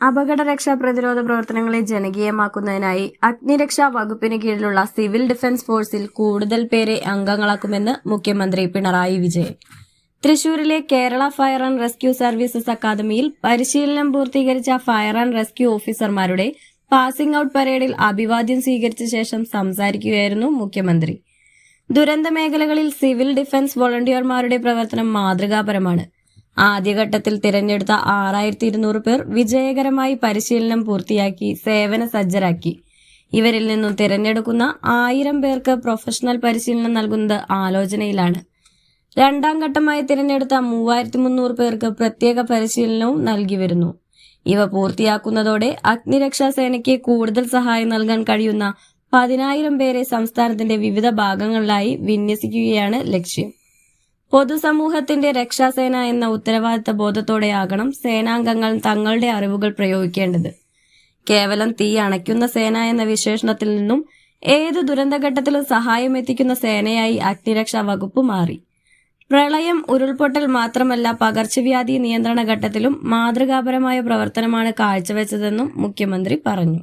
അപകട രക്ഷാ പ്രതിരോധ പ്രവർത്തനങ്ങളെ ജനകീയമാക്കുന്നതിനായി അഗ്നിരക്ഷാ വകുപ്പിന് കീഴിലുള്ള സിവിൽ ഡിഫൻസ് ഫോഴ്സിൽ കൂടുതൽ പേരെ അംഗങ്ങളാക്കുമെന്ന് മുഖ്യമന്ത്രി പിണറായി വിജയൻ. തൃശൂരിലെ Kerala fire and rescue services അക്കാദമിയിൽ പരിശീലനം പൂർത്തീകരിച്ച ഫയർ ആൻഡ് റെസ്ക്യൂ ഓഫീസർമാരുടെ പാസിംഗ് ഔട്ട് പരേഡിൽ അഭിവാദ്യം സ്വീകരിച്ച ശേഷം സംസാരിക്കുകയായിരുന്നു മുഖ്യമന്ത്രി. ദുരന്ത മേഖലകളിൽ സിവിൽ ഡിഫൻസ് വോളണ്ടിയർമാരുടെ പ്രവർത്തനം മാതൃകാപരമാണ്. ആദ്യഘട്ടത്തിൽ തിരഞ്ഞെടുത്ത ആറായിരത്തി ഇരുന്നൂറ് പേർ വിജയകരമായി പരിശീലനം പൂർത്തിയാക്കി സേവന സജ്ജരാക്കി. ഇവരിൽ നിന്നും തിരഞ്ഞെടുക്കുന്ന ആയിരം പേർക്ക് പ്രൊഫഷണൽ പരിശീലനം നൽകുന്നത് ആലോചനയിലാണ്. രണ്ടാം ഘട്ടമായി തിരഞ്ഞെടുത്ത മൂവായിരത്തി മുന്നൂറ് പേർക്ക് പ്രത്യേക പരിശീലനവും നൽകി വരുന്നു. ഇവ പൂർത്തിയാക്കുന്നതോടെ അഗ്നിരക്ഷാ സേനയ്ക്ക് കൂടുതൽ സഹായം നൽകാൻ കഴിയുന്ന പതിനായിരം പേരെ സംസ്ഥാനത്തിന്റെ വിവിധ ഭാഗങ്ങളിലായി വിന്യസിക്കുകയാണ് ലക്ഷ്യം. പൊതുസമൂഹത്തിന്റെ രക്ഷാസേന എന്ന ഉത്തരവാദിത്ത ബോധത്തോടെയാകണം സേനാംഗങ്ങൾ തങ്ങളുടെ അറിവുകൾ പ്രയോഗിക്കേണ്ടത്. കേവലം തീ അണയ്ക്കുന്ന സേന എന്ന വിശേഷണത്തിൽ നിന്നും ഏത് ദുരന്തഘട്ടത്തിലും സഹായം എത്തിക്കുന്ന സേനയായി അഗ്നിരക്ഷാ വകുപ്പ് മാറി. പ്രളയം ഉരുൾപൊട്ടൽ മാത്രമല്ല പകർച്ചവ്യാധി നിയന്ത്രണ ഘട്ടത്തിലും മാതൃകാപരമായ പ്രവർത്തനമാണ് കാഴ്ചവെച്ചതെന്നും മുഖ്യമന്ത്രി പറഞ്ഞു.